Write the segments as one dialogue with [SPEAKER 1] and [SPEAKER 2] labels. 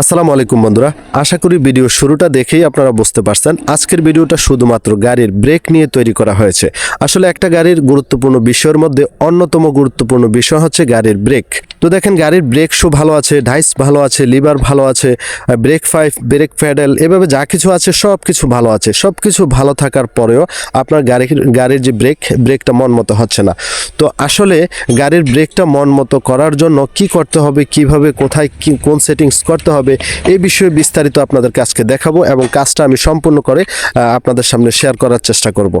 [SPEAKER 1] আসসালামু আলাইকুম বন্ধুরা। আশা করি ভিডিও শুরুটা দেখেই আপনারা বুঝতে পারছেন। আজকের ভিডিওটা শুধুমাত্র গাড়ির ব্রেক নিয়ে তৈরি করা হয়েছে। আসলে একটা গাড়ির গুরুত্বপূর্ণ বিষয়ের মধ্যে অন্যতম গুরুত্বপূর্ণ বিষয় হচ্ছে গাড়ির ব্রেক। তো দেখেন, গাড়ির ব্রেক শু ভালো আছে, ডাইস ভালো আছে, লিভার ভালো আছে, ব্রেক ফাইভ, ব্রেক প্যাডেল, এভাবে যা কিছু আছে সব কিছু ভালো আছে। সব কিছু ভালো থাকার পরেও আপনার গাড়ির গাড়ির যে ব্রেক, ব্রেকটা মন মতো হচ্ছে না। তো আসলে গাড়ির ব্রেকটা মন মতো করার জন্য কি করতে হবে, কীভাবে, কোথায় কোন সেটিংস করতে হবে এই বিষয়ে বিস্তারিত আপনাদেরকে আজকে দেখাবো এবং কাজটা আমি সম্পূর্ণ করে আপনাদের সামনে শেয়ার করার চেষ্টা করব।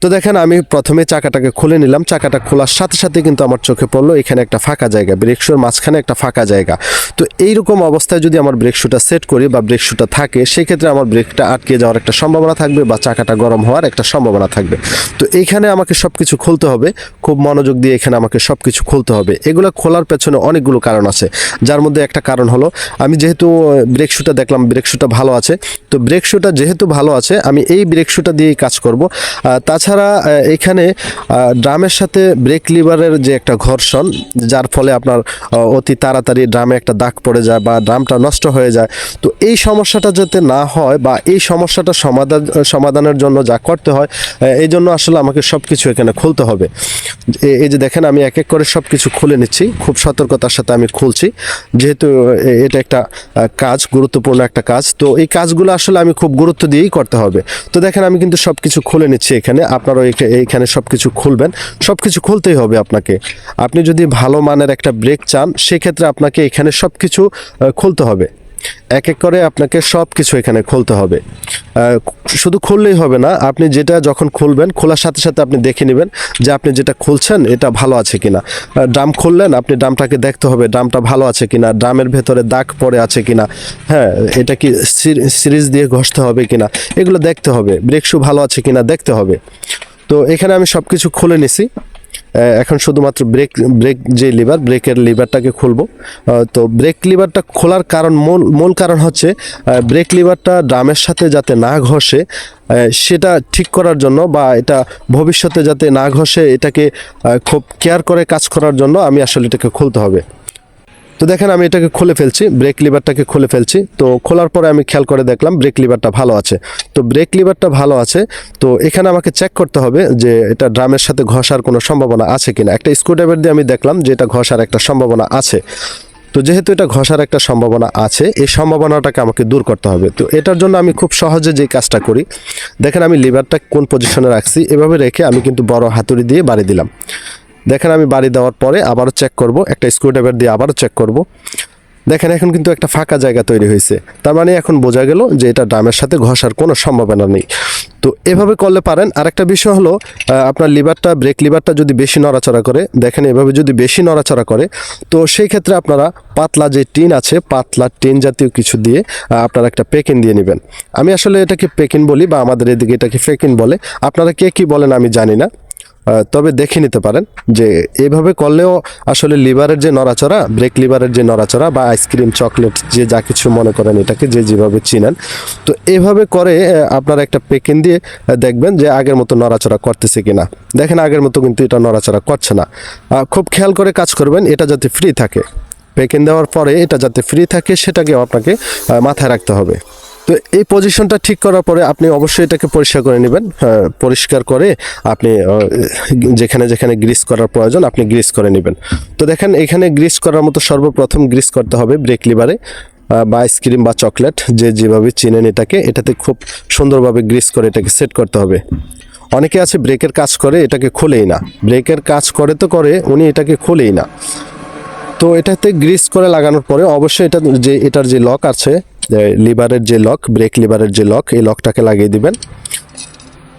[SPEAKER 1] তো দেখেন, আমি প্রথমে চাকাটাকে খুলে নিলাম। চাকাটা খোলার সাথে সাথে কিন্তু আমার চোখে পড়ল, এখানে একটা ফাঁকা জায়গা। বৃক্ষর মাঝখানে একটা ফাঁকা জায়গা। তো এইরকম অবস্থায় যদি আমার ব্রেক শুটা সেট করি বা ব্রেক শুটা থাকে, সেক্ষেত্রে আমার ব্রেকটা আটকে যাওয়ার একটা সম্ভাবনা থাকবে বা চাকাটা গরম হওয়ার একটা সম্ভাবনা থাকবে। তো এইখানে আমাকে সব কিছু খুলতে হবে। খুব মনোযোগ দিয়ে এখানে আমাকে সব কিছু খুলতে হবে। এগুলো খোলার পেছনে অনেকগুলো কারণ আছে। যার মধ্যে একটা কারণ হলো, আমি যেহেতু ব্রেক শুটা দেখলাম ব্রেক শুটা ভালো আছে। তো ব্রেক শুটা যেহেতু ভালো আছে, আমি এই ব্রেক শুটা দিয়েই কাজ করব। তাছাড়া এখানে ড্রামের সাথে ব্রেক লিভারের যে একটা ঘর্ষণ, যার ফলে আপনার অতি তাড়াতাড়ি ড্রামে একটা দাগ পড়ে যায় বা ড্রামটা নষ্ট হয়ে যায়, তো এই সমস্যাটা যাতে না হয় বা এই সমস্যাটা সমাধান, সমাধানের জন্য যা করতে হয় এই জন্য আসলে আমাকে সব কিছু এখানে খুলতে হবে। এই যে দেখেন, আমি এক এক করে সব কিছু খুলে নিচ্ছি, খুব সতর্কতার সাথে আমি খুলছি, যেহেতু এটা একটা কাজ, গুরুত্বপূর্ণ একটা কাজ, তো এই কাজগুলো আসলে আমি খুব গুরুত্ব দিয়েই করতে হবে। তো দেখেন, আমি কিন্তু সব কিছু খুলে নিচ্ছি এখানে, আপনারও এইখানে সব কিছু খুলবেন সব কিছু খুলতেই হবে আপনাকে। আপনি যদি ভালো মানের একটা ব্রেক চান, সেক্ষেত্রে আপনাকে এখানে সব কিছু খুলতে হবে। এক এক করে আপনাকে সব কিছু এখানে খুলতে হবে। শুধু খুললেই হবে না, আপনি যেটা যখন খুলবেন, খোলার সাথে সাথে আপনি দেখে নেবেন যে আপনি যেটা খুলছেন, এটা ভালো আছে কিনা। ড্রাম খুললেন, আপনি ড্রামটাকে দেখতে হবে, ড্রামটা ভালো আছে কিনা, ড্রামের ভেতরে দাগ পড়ে আছে কিনা। হ্যাঁ এটা কি সিরিজ দিয়ে ঘষতে হবে কিনা। এগুলো দেখতে হবে ব্রেক শু ভালো আছে কিনা, দেখতে হবে। তো এখানে আমি সব কিছু খুলে নিছি। এখন শুধুমাত্র ব্রেক ব্রেক যে লিভার ব্রেকের লিভারটাকে খুলবো। তো ব্রেক লিভারটা খোলার কারণ, মূল মূল কারণ হচ্ছে ব্রেক লিভারটা ড্রামের সাথে যাতে না ঘষে সেটা ঠিক করার জন্য বা এটা ভবিষ্যতে যাতে না ঘষে, এটাকে খুব কেয়ার করে কাজ করার জন্য আমি আসলে এটাকে খুলতে হবে। তো দেখেন, আমি এটাকে খুলে ফেলছি ব্রেক লিভারটাকে খুলে ফেলছি। তো খোলার পরে আমি খেয়াল করে দেখলাম ব্রেক লিভারটা ভালো আছে। তো ব্রেক লিভারটা ভালো আছে, তো এখানে আমাকে চেক করতে হবে যে এটা ড্রামের সাথে ঘষার কোনো সম্ভাবনা আছে কিনা। একটা স্ক্রুড্রাইভার দিয়ে আমি দেখলাম যে এটা ঘষার একটা সম্ভাবনা আছে। তো যেহেতু এটা ঘষার একটা সম্ভাবনা আছে, এই সম্ভাবনাটাকে আমাকে দূর করতে হবে। তো এটার জন্য আমি খুব সহজে যে কাজটা করি, দেখেন আমি লিভারটা কোন পজিশনে রাখছি, এভাবে রেখে আমি কিন্তু বড় হাতুড়ি দিয়ে বাড়ি দিলাম। দেখেন আমি বাড়ি দেওয়ার পরে আবারও চেক করব, একটা স্ক্রুড্রাইভার দিয়ে আবারও চেক করব। দেখেন এখন কিন্তু একটা ফাঁকা জায়গা তৈরি হয়েছে। তার মানে এখন বোঝা গেল যে এটা ড্রামের সাথে ঘষার কোনো সম্ভাবনা নেই। তো এভাবে করলে পারেন। আরেকটা বিষয় হলো আপনার লিভারটা, ব্রেক লিভারটা যদি বেশি নড়াচড়া করে, দেখেন এভাবে যদি বেশি নড়াচড়া করে, তো সেই ক্ষেত্রে আপনারা পাতলা যে টিন আছে, পাতলা টিন জাতীয় কিছু দিয়ে আপনারা একটা পেকিন দিয়ে নেবেন। আমি আসলে এটাকে পেকিন বলি বা আমাদের এদিকে এটাকে ফেকিন বলে। আপনারা কে কি বলেন আমি জানি না। তবে দেখে নিতে পারেন যে এভাবে করলেও আসলে লিভারের যে নড়াচড়া, ব্রেক লিভারের যে নড়াচড়া বা আইসক্রিম চকলেট যে যা কিছু মনে করেন এটাকে যে যেভাবে চিনেন, তো এভাবে করে আপনারা একটা পেকিন দিয়ে দেখবেন যে আগের মতো নড়াচড়া করতেছে কিনা। দেখেন আগের মতো কিন্তু এটা নড়াচড়া করছে না। খুব খেয়াল করে কাজ করবেন, এটা যাতে ফ্রি থাকে। পেকিন দেওয়ার পরে এটা যাতে ফ্রি থাকে, সেটাকেও আপনাকে মাথায় রাখতে হবে। তো এই পজিশনটা ঠিক করার পরে আপনি অবশ্যই এটাকে পরিষ্কার করে নেবেন। হ্যাঁ, পরিষ্কার করে আপনি যেখানে যেখানে গ্রিস করার প্রয়োজন আপনি গ্রিস করে নেবেন। তো দেখেন এখানে গ্রিস করার মতো সর্বপ্রথম গ্রিস করতে হবে ব্রেক লিভারে বা আইসক্রিম বা চকলেট যে যেভাবে চিনেন এটাকে এটাতে খুব সুন্দরভাবে গ্রিস করে এটাকে সেট করতে হবে। অনেকে আছে ব্রেকের কাজ করে এটাকে খোলেই না। ব্রেকের কাজ করে তো করে উনি এটাকে খোলেই না। তো এটাতে গ্রিস করে লাগানোর পরে অবশ্যই এটা যে এটার যে লক আছে লিভারের যে লক, ব্রেক লিভারের যে লক, এই লকটাকে লাগিয়ে দিবেন।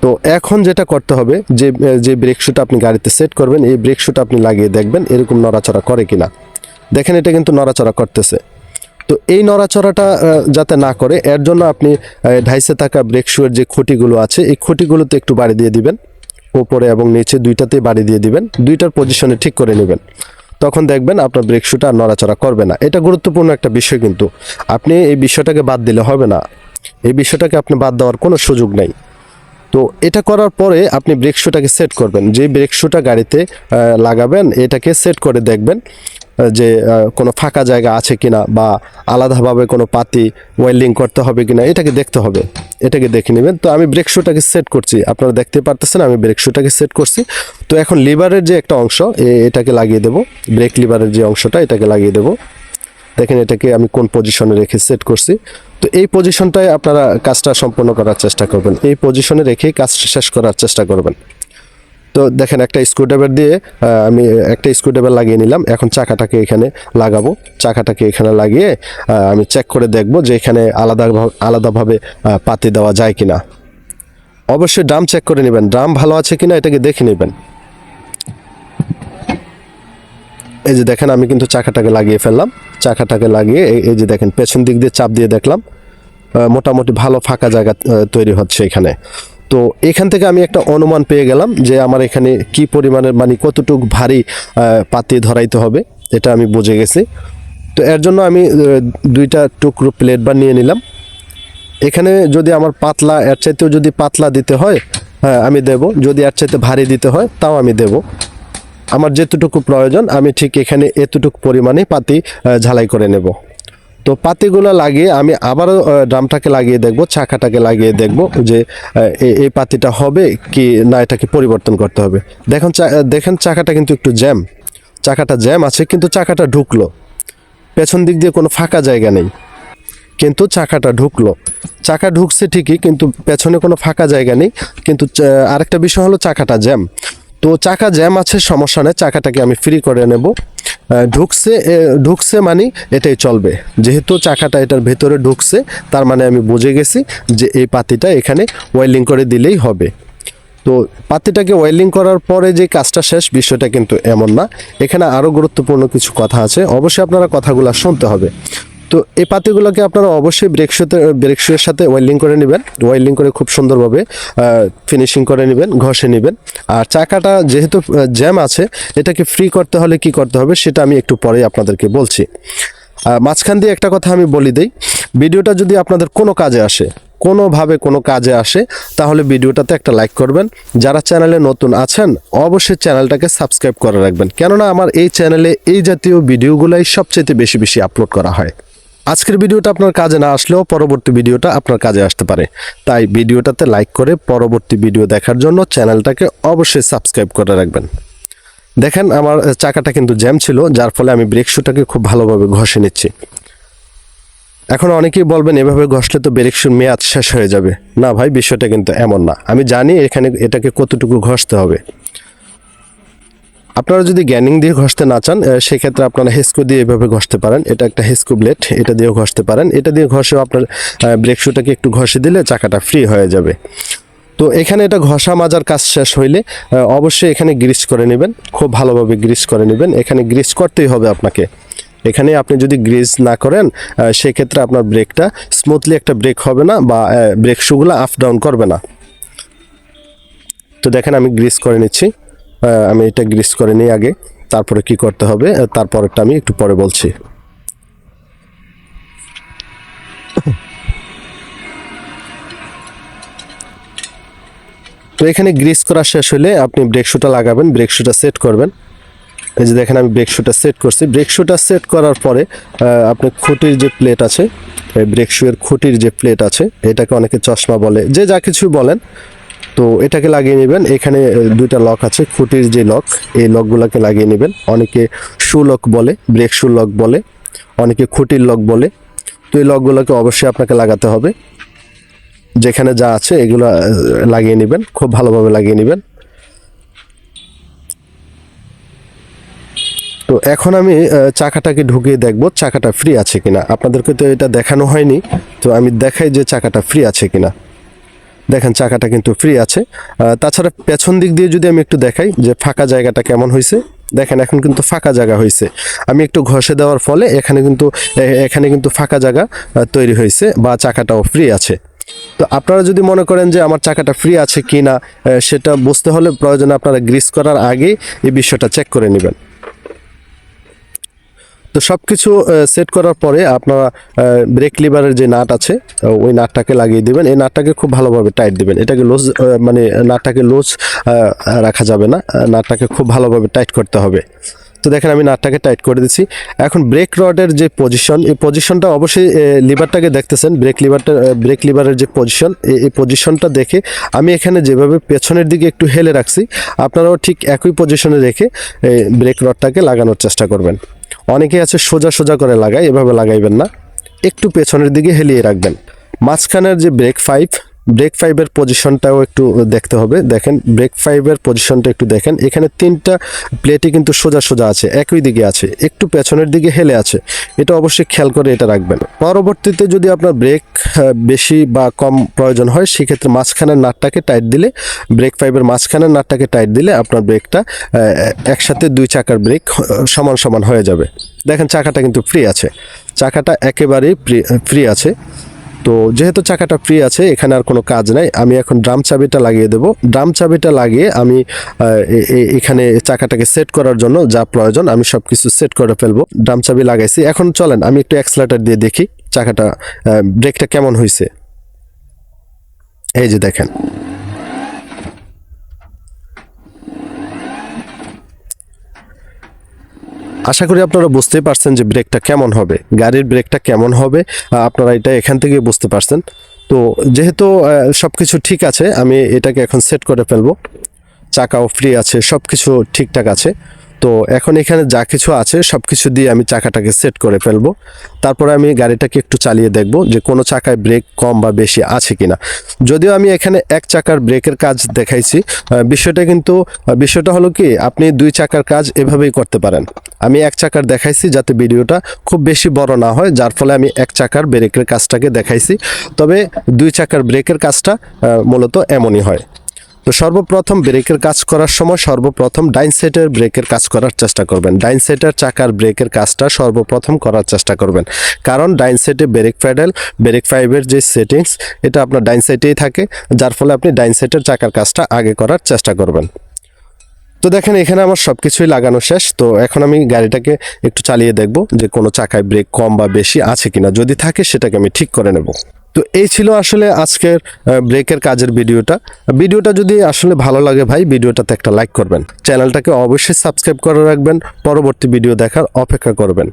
[SPEAKER 1] তো এখন যেটা করতে হবে, যে যে ব্রেক শুটা আপনি গাড়িতে সেট করবেন, এই ব্রেক শুটা আপনি লাগিয়ে দেখবেন এরকম নড়াচড়া করে কিনা। দেখেন এটা কিন্তু নড়াচড়া করতেছে। তো এই নড়াচড়াটা যাতে না করে, এর জন্য আপনি ঢাইসে থাকা ব্রেক শুয়ের যে খুঁটিগুলো আছে, এই খুঁটিগুলোতে একটু বাড়ি দিয়ে দিবেন। ওপরে এবং নিচে দুইটাতেই বাড়ি দিয়ে দিবেন। দুইটার পজিশনে ঠিক করে নেবেন। তখন দেখবেন আপনার ব্রেক শুটা নড়াচড়া করবে না। এটা গুরুত্বপূর্ণ একটা বিষয় কিন্তু। আপনি এই বিষয়টাকে বাদ দিলে হবে না। এই বিষয়টাকে আপনি বাদ দেওয়ার কোনো সুযোগ নেই। তো এটা করার পরে আপনি ব্রেক শুটাকে সেট করবেন। যে ব্রেক শুটা গাড়িতে লাগাবেন, এটাকে সেট করে দেখবেন যে কোনো ফাঁকা জায়গা আছে কিনা বা আলাদাভাবে কোনো পাতি ওয়েল্ডিং করতে হবে কিনা, এটাকে দেখতে হবে। এটাকে দেখে নেবেন। তো আমি ব্রেক শুটাকে সেট করছি। আপনারা দেখতে পারতেছেন, আমি ব্রেক শুটাকে সেট করছি। তো এখন লিভারের যে একটা অংশ এটাকে লাগিয়ে দেবো। ব্রেক লিভারের যে অংশটা, এটাকে লাগিয়ে দেবো। দেখেন এটাকে আমি কোন পজিশনে রেখে সেট করছি। তো এই পজিশনটায় আপনারা কাজটা সম্পন্ন করার চেষ্টা করবেন। এই পজিশনে রেখেই কাজটা শেষ করার চেষ্টা করবেন। তো দেখেন একটা স্ক্রুড্রাইভার দিয়ে আমি একটা স্ক্রুড্রাইভার লাগিয়ে নিলাম। এখন চাকাটাকে এখানে লাগাবো। চাকাটাকে এখানে লাগিয়ে আমি চেক করে দেখব যে এখানে আলাদা আলাদাভাবে পাতি দেওয়া যায় কি না অবশ্যই ড্রাম চেক করে নেবেন। ড্রাম ভালো আছে কি কিনা এটাকে দেখে নেবেন। এই যে দেখেন, আমি কিন্তু চাকাটাকে লাগিয়ে ফেললাম। চাকাটাকে লাগিয়ে এই যে দেখেন, পেছন দিক দিয়ে চাপ দিয়ে দেখলাম। মোটামুটি ভালো ফাঁকা জায়গা তৈরি হচ্ছে এখানে। তো এখান থেকে আমি একটা অনুমান পেয়ে গেলাম যে আমার এখানে কি পরিমাণের মানে কতটুকু ভারী পাতি ধরাইতে হবে, এটা আমি বুঝে গেছি। তো এর জন্য আমি দুইটা টুকরো প্লেট বা নিয়ে নিলাম। এখানে যদি আমার পাতলা, এর চাইতেও যদি পাতলা দিতে হয় হ্যাঁ আমি দেব। যদি এর চাইতে ভারী দিতে হয়, তাও আমি দেব। আমার যেতটুকু প্রয়োজন, আমি ঠিক এখানে এতটুকু পরিমাণে পাতি ঝালাই করে নেব। তো পাতিগুলো লাগিয়ে আমি আবারও ড্রামটাকে লাগিয়ে দেখব, চাকাটাকে লাগিয়ে দেখব যে এই পাতিটা হবে কি না, এটাকে পরিবর্তন করতে হবে। দেখুন দেখেন চাকাটা কিন্তু একটু জ্যাম। চাকাটা জ্যাম আছে, কিন্তু চাকাটা ঢুকলো। পেছন দিক দিয়ে কোনো ফাঁকা জায়গা নেই। কিন্তু চাকাটা ঢুকলো। চাকা ঢুকছে ঠিকই, কিন্তু পেছনে কোনো ফাঁকা জায়গা নেই। কিন্তু আরেকটা বিষয় হলো চাকাটা জ্যাম। তো চাকা জ্যাম আছে, সমস্যা নেই, চাকাটাকে আমি ফ্রি করে নেব। ঢুকছে ঢুকছে মানে এটাই চলবে। যেহেতু চাকাটা এটার ভেতরে ঢুকছে, তার মানে আমি বুঝে গেছি যে এই পাতিটা এখানে ওয়েল্ডিং করে দিলেই হবে। তো পাতিটাকে ওয়েল্ডিং করার পরে যে কাজটা শেষ, বিষয়টা কিন্তু এমন না। এখানে আরও গুরুত্বপূর্ণ কিছু কথা আছে, অবশ্যই আপনারা কথাগুলো শুনতে হবে। তো এই পাতিগুলোকে আপনারা অবশ্যই ব্রেক শুতে ব্রেক শুয়ের সাথে ওয়েল্ডিং করে নেবেন। ওয়েল্ডিং করে খুব সুন্দরভাবে ফিনিশিং করে নেবেন, ঘষে নেবেন। আর চাকাটা যেহেতু জ্যাম আছে, এটাকে ফ্রি করতে হলে কি করতে হবে সেটা আমি একটু পরেই আপনাদেরকে বলছি। মাঝখান দিয়ে একটা কথা আমি বলি দিই, ভিডিওটা যদি আপনাদের কোনো কাজে আসে, কোনোভাবে কোনো কাজে আসে, তাহলে ভিডিওটাতে একটা লাইক করবেন। যারা চ্যানেলে নতুন আছেন, অবশ্যই চ্যানেলটাকে সাবস্ক্রাইব করে রাখবেন। কেননা আমার এই চ্যানেলে এই জাতীয় ভিডিওগুলাই সবচেয়ে বেশি বেশি আপলোড করা হয়। আজকের ভিডিওটা আপনার কাজে না আসলেও পরবর্তী ভিডিওটা আপনার কাজে আসতে পারে। তাই ভিডিওটাতে লাইক করে পরবর্তী ভিডিও দেখার জন্য চ্যানেলটাকে অবশ্যই সাবস্ক্রাইব করে রাখবেন। দেখেন আমার চাকাটা কিন্তু জ্যাম ছিল, যার ফলে আমি ব্রেক শুটাকে খুব ভালোভাবে ঘষে নিচ্ছি। এখন অনেকেই বলবেন, এভাবে ঘষলে তো ব্রেক শুর মেয়াদ শেষ হয়ে যাবে। না ভাই, বিষয়টা কিন্তু এমন না। আমি জানি এখানে এটাকে কতটুকু ঘষতে হবে। আপনারা যদি গ্যানিং দিয়ে ঘষতে না চান সেক্ষেত্রে আপনারা হেস্কো দিয়ে এভাবে ঘষতে পারেন। এটা একটা হেস্কো ব্লেড, এটা দিয়েও ঘষতে পারেন। এটা দিয়ে ঘষেও আপনার ব্রেক শুটাকে একটু ঘষে দিলে চাকাটা ফ্রি হয়ে যাবে। তো এখানে এটা ঘষা মাজার কাজ শেষ হইলে অবশ্যই এখানে গ্রিস করে নেবেন। খুব ভালোভাবে গ্রিস করে নেবেন। এখানে গ্রিস করতেই হবে আপনাকে। এখানে আপনি যদি গ্রিস না করেন সেক্ষেত্রে আপনার ব্রেকটা স্মুথলি একটা ব্রেক হবে না বা ব্রেক শুগুলো আপ ডাউন করবে না। তো দেখেন আমি গ্রিস করে নিচ্ছি। আমি এটা গ্রিস করে নিই আগে। তারপরে কি করতে হবে? তারপরেরটা আমি একটু পরে বলছি। তো এখানে গ্রিস করা শেষ হলে আপনি ব্রেক শুটা লাগাবেন, ব্রেক শুটা সেট করবেন। এই যে দেখেন, আমি ব্রেক শুটা সেট করছি। ব্রেক শুটা সেট করার পরে আপনি খুঁটির যে প্লেট আছে ব্রেক শুয়ের খুঁটির যে প্লেট আছে, এটাকে অনেকে চশমা বলে, যে যা কিছু বলেন তো এটাকে লাগিয়ে নেবেন। এখানে দুইটা লক আছে, খুঁটির যে লক, এই লকগুলোকে লাগিয়ে নেবেন। অনেকে শু লক বলে, ব্রেক শু লক বলে, অনেকে খুঁটির লক বলে। তো এই লকগুলোকে অবশ্যই আপনাকে লাগাতে হবে। যেখানে যা আছে, এগুলো লাগিয়ে নেবেন, খুব ভালোভাবে লাগিয়ে নেবেন। তো এখন আমি চাকাটাকে ঢুকিয়ে দেখব, চাকাটা ফ্রি আছে কিনা। আপনাদেরকে তো এটা দেখানো হয়নি, তো আমি দেখাই যে চাকাটা ফ্রি আছে কিনা। দেখেন চাকাটা কিন্তু ফ্রি আছে। তাছাড়া পেছন দিক দিয়ে যদি আমি একটু দেখাই যে ফাঁকা জায়গাটা কেমন হয়েছে দেখেন এখন কিন্তু ফাঁকা জায়গা হয়েছে আমি একটু ঘষে দেওয়ার ফলে এখানে কিন্তু এখানে কিন্তু ফাঁকা জায়গা তৈরি হয়েছে বা চাকাটাও ফ্রি আছে। তো আপনারা যদি মনে করেন যে আমার চাকাটা ফ্রি আছে কি না সেটা বুঝতে হলে প্রয়োজনে আপনারা গ্রিস করার আগেই এই বিষয়টা চেক করে নেবেন। তো সব কিছু সেট করার পরে আপনারা ব্রেক লিভারের যে নাট আছে ওই নাটটাকে লাগিয়ে দিবেন। এই নাটটাকে খুব ভালোভাবে টাইট দিবেন। এটাকে লোজ মানে নাটটাকে লোজ রাখা যাবে না। নাটটাকে খুব ভালোভাবে টাইট করতে হবে। তো দেখেন আমি নাটটাকে টাইট করে দিচ্ছি এখন ব্রেক রডের যে পজিশন এই পজিশনটা অবশ্যই লিভারটাকে দেখতেছেন। ব্রেক লিভারটা ব্রেক লিভারের যে পজিশন এই পজিশনটা দেখে আমি এখানে যেভাবে পেছনের দিকে একটু হেলে রাখছি, আপনারাও ঠিক একই পজিশনে রেখে ব্রেক রডটাকে লাগানোর চেষ্টা করবেন। অনেকে আছে সোজা সোজা করে লাগায়, এভাবে লাগাইবেন না। একটু পেছনের দিকে হেলিয়ে রাখবেন। মাঝখানের যে ব্রেক ফাইভ ব্রেক ফাইভের পজিশনটাও একটু দেখতে হবে। দেখেন, ব্রেক ফাইভের পজিশনটা একটু দেখেন। এখানে তিনটা প্লেটই কিন্তু সোজা সোজা আছে, একই দিকে আছে, একটু পেছনের দিকে হেলে আছে। এটা অবশ্যই খেয়াল করে এটা রাখবেন। পরবর্তীতে যদি আপনার ব্রেক বেশি বা কম প্রয়োজন হয়, সেক্ষেত্রে মাঝখানের নাটটাকে টাইট দিলে, ব্রেক ফাইভের মাঝখানের নাটটাকে টাইট দিলে আপনার ব্রেকটা একসাথে দুই চাকার ব্রেক সমান সমান হয়ে যাবে। দেখেন, চাকাটা কিন্তু ফ্রি আছে। চাকাটা একেবারেই ফ্রি আছে। তো যেহেতু চাকাটা ফ্রি আছে, এখানে আর কোনো কাজ নাই, আমি এখন ড্রাম চাবিটা লাগিয়ে দেব। ড্রাম চাবিটা লাগিয়ে আমি এখানে চাকাটাকে সেট করার জন্য যা প্রয়োজন, আমি সব কিছু সেট করে ফেলব। ড্রাম চাবি লাগাইছি। এখন চলেন, আমি একটু অ্যাক্সেলেটার দিয়ে দেখি চাকাটা ব্রেকটা কেমন হয়েছে এই যে দেখেন। আশা করি আপনারা বুঝতেই পারছেন যে ব্রেকটা কেমন হবে, গাড়ির ব্রেকটা কেমন হবে আপনারা এটা এখান থেকে বুঝতে পারছেন। তো যেহেতু সব কিছু ঠিক আছে, আমি এটাকে এখন সেট করে ফেলব। চাকাও ফ্রি আছে সব কিছু ঠিকঠাক আছে। তো এখন এখানে যা কিছু আছে সব কিছু দিয়ে আমি চাকাটাকে সেট করে ফেলব। তারপরে আমি গাড়িটাকে একটু চালিয়ে দেখব যে কোনো চাকায় ব্রেক কম বা বেশি আছে কিনা। যদিও আমি এখানে এক চাকার ব্রেকের কাজ দেখাইছি বিষয়টা কিন্তু বিষয়টা হলো কি, আপনি দুই চাকার কাজ এভাবেই করতে পারেন। আমি এক চাকার দেখাইছি যাতে ভিডিওটা খুব বেশি বড় না হয়, যার ফলে আমি এক চাকার ব্রেকের কাজটাকে দেখাইছি। তবে দুই চাকার ব্রেকের কাজটা মূলত এমনই হয়। তো সর্বপ্রথম ব্রেকের কাজ করার সময় সর্বপ্রথম ডাইন সেটের ব্রেকের কাজ করার চেষ্টা করবেন। ডাইন সেটের চাকার ব্রেকের কাজটা সর্বপ্রথম করার চেষ্টা করবেন। কারণ ডাইন সেটে ব্রেক প্যাডেল, ব্রেক ফাইভের যে সেটিংস, এটা আপনার ডাইন সেটেই থাকে, যার ফলে আপনি ডাইন সেটের চাকার কাজটা আগে করার চেষ্টা করবেন। তো দেখেন, এখানে আমার সব কিছুই লাগানো শেষ। তো এখন আমি গাড়িটাকে একটু চালিয়ে দেখব যে কোনো চাকায় ব্রেক কম বা বেশি আছে কিনা। যদি থাকে, সেটাকে আমি ঠিক করে নেব। তো এই ছিল আসলে আজকের ব্রেকের কাজের ভিডিওটা। ভিডিওটা যদি আসলে ভালো লাগে ভাই, ভিডিওটাতে একটা লাইক করবেন। চ্যানেলটাকে অবশ্যই সাবস্ক্রাইব করে রাখবেন। পরবর্তী ভিডিও দেখার অপেক্ষা করবেন।